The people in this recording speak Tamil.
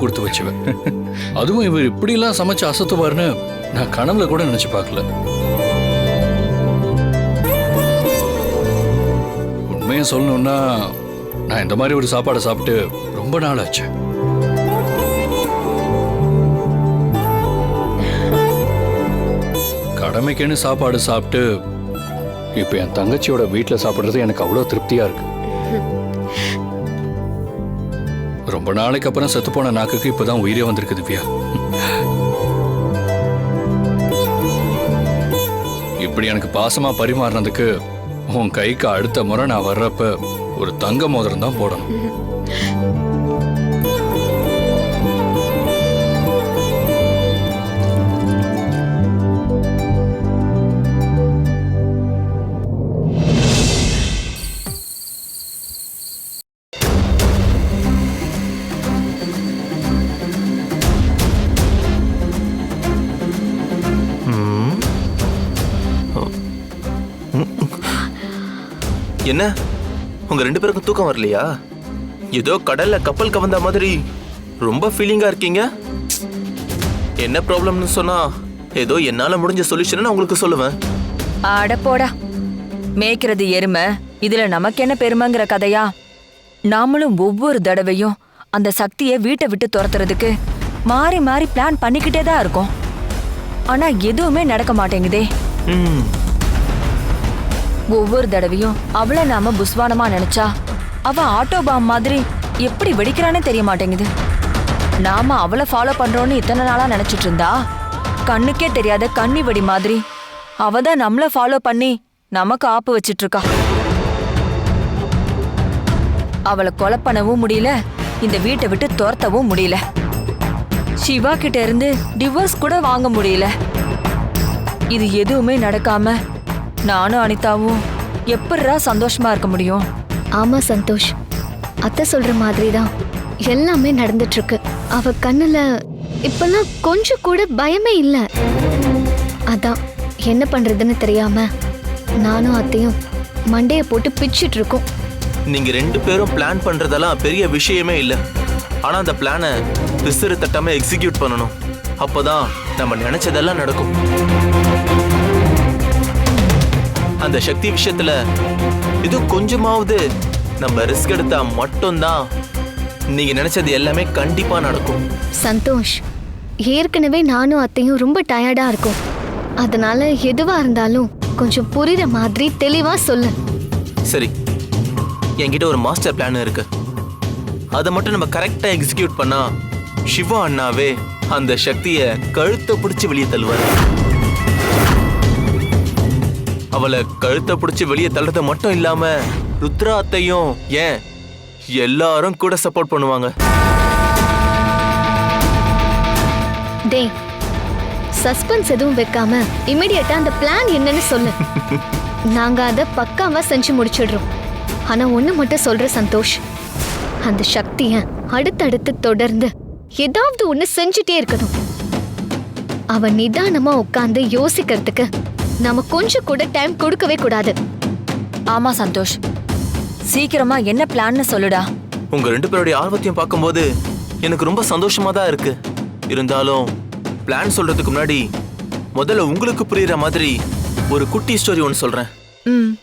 கொடுத்து வச்சுவ. அதுவும் இவர் இப்படிலாம் சமைச்சு அசத்துவாருன்னு நான் கனவுல கூட நினைச்சு பார்க்கல. உண்மையை சொல்லணும்னா நான் இந்த மாதிரி ஒரு சாப்பாடை சாப்பிட்டு ரொம்ப நாள் ஆச்சு. கடமைக்குன்னு சாப்பாடு சாப்பிட்டு இப்போ என் தங்கச்சியோட வீட்டில் சாப்பிட்றது எனக்கு அவ்வளோ திருப்தியா இருக்கு. ரொம்ப நாளைக்கு அப்புறம் செத்துப்போன நாக்குக்கு இப்பதான் உயிரே வந்திருக்கு திவ்யா. இப்படி எனக்கு பாசமா பரிமாறினதுக்கு உன் கைக்கு அடுத்த முறை நான் வர்றப்ப ஒரு தங்க மோதிரம் தான் போடணும். என்ன? உங்க ரெண்டு பேருக்கும் தூக்கம் வரலையா? ஏதோ கடல்ல கப்பல் கவர்ந்த மாதிரி ரொம்ப ஃபீலிங்கா இருக்கீங்க? என்ன ப்ராப்ளம்னு சொன்னா ஏதோ என்னால முடிஞ்ச சொல்யூஷன் நான் உங்களுக்கு சொல்லுவேன். அட போடா. மேய்க்கிறது எருமை இதுல நமக்கு என்ன பெருமைங்கிற கதையா? நாமளும் ஒவ்வொரு தடவையும் அந்த சக்தியை வீட்டை விட்டு துரத்துறதுக்கு மாறி மாறி பிளான் பண்ணிக்கிட்டே தான் இருக்கோம். ஆனா எதுவுமே நடக்க மாட்டேங்குதே. ம். ஒவ்வொரு தடவையும் அவளை நாம புஸ்வானமா நினைச்சா அவ ஆட்டோ பாம் மாதிரி எப்படி வெடிக்கிறானே தெரிய மாட்டேங்குது. நாம அவளை ஃபாலோ பண்றோம்னு இத்தனை நாளா நினைச்சிட்டு இருந்தா கண்ணுக்கே தெரியாத கண்ணி வெடி மாதிரி அவ தான் நம்மள ஃபாலோ பண்ணி நமக்கு ஆப்பு வச்சிட்டு இருக்கா. அவளை கொலை பண்ணவும் முடியல இந்த வீட்டை விட்டு துரத்தவும் முடியல. சிவா கிட்ட இருந்து டிவோர்ஸ் கூட வாங்க முடியல. இது எதுவுமே நடக்காம நானும் அனிதாவும் எப்படிரா சந்தோஷமா இருக்க முடியும்? ஆமா சந்தோஷ். அத்தை சொல்ற மாதிரி தான் எல்லாமே நடந்துட்டு இருக்கு அவ கண்ணுல இப்பெல்லாம் கொஞ்சம் கூட பயமே இல்ல. அதான் என்ன பண்றதுன்னு தெரியாம நானும் அத்தையும் மண்டைய போட்டு பிச்சிட்டு இருக்கோம் நீங்க ரெண்டு பேரும் பிளான் பண்றதெல்லாம் பெரிய விஷயமே இல்ல. ஆனா அந்த பிளானை பிசுறு தட்டாம எக்ஸிக்யூட் பண்ணணும். அப்பதான் நம்ம நினைச்சதெல்லாம் நடக்கும். அந்த சக்தி விஷயத்துல இது கொஞ்சமாவது நம்ம ரிஸ்க் எடுத்தா மட்டும்தான் நீங்க நினைச்சது எல்லாமே கண்டிப்பா நடக்கும். சந்தோஷ் ஏற்கனவே நானும் அத்தையும் ரொம்ப டயர்டா இருக்கோம். அதனால எதுவா இருந்தாலும் கொஞ்சம் புரியுற மாதிரி தெளிவா சொல்லு. சரி என்கிட்ட ஒரு மாஸ்டர் பிளான் இருக்கு. அதை மட்டும் நம்ம கரெக்டா எக்ஸிக்யூட் பண்ணா சிவா அண்ணாவே அந்த சக்தியை கழுத்தை பிடிச்சு வெளியே தள்ளுவார். அவளை கழுத்தை பிடிச்சி வெளியே தள்ளுறது மட்டும் இல்லாம ருத்ரா அத்தையும் ஏன் எல்லாரும் கூட சப்போர்ட் பண்ணுவாங்க. டேய் சஸ்பென்ஸ் எதுவும் வைக்காம இமிடியட்டா அந்த பிளான் என்னன்னு சொல்லு. நாங்க அதை பக்காவா செஞ்சு முடிச்சிடுறோம். ஆனா ஒண்ணு மட்டும் சொல்ற சந்தோஷ் அந்த சக்திய அடுத்தடுத்து தொடர்ந்து ஏதாவது ஒண்ணு செஞ்சுட்டே இருக்கணும். அவ நிதானமா உட்கார்ந்து யோசிக்கிறதுக்கு நாம கொஞ்சம் கூட டைம் கொடுக்கவே கூடாது. ஆமா சந்தோஷ். சீக்கிரமா என்ன பிளான்னு சொல்லுடா. உங்க ரெண்டு பேருடைய ஆர்வத்தையும் பார்க்கும்போது எனக்கு ரொம்ப சந்தோஷமா தான் இருக்கு. இருந்தாலும் பிளான் சொல்றதுக்கு முன்னாடி முதல்ல உங்களுக்கு புரியுற மாதிரி ஒரு குட்டி ஸ்டோரி ஒன்று சொல்றேன். ம்.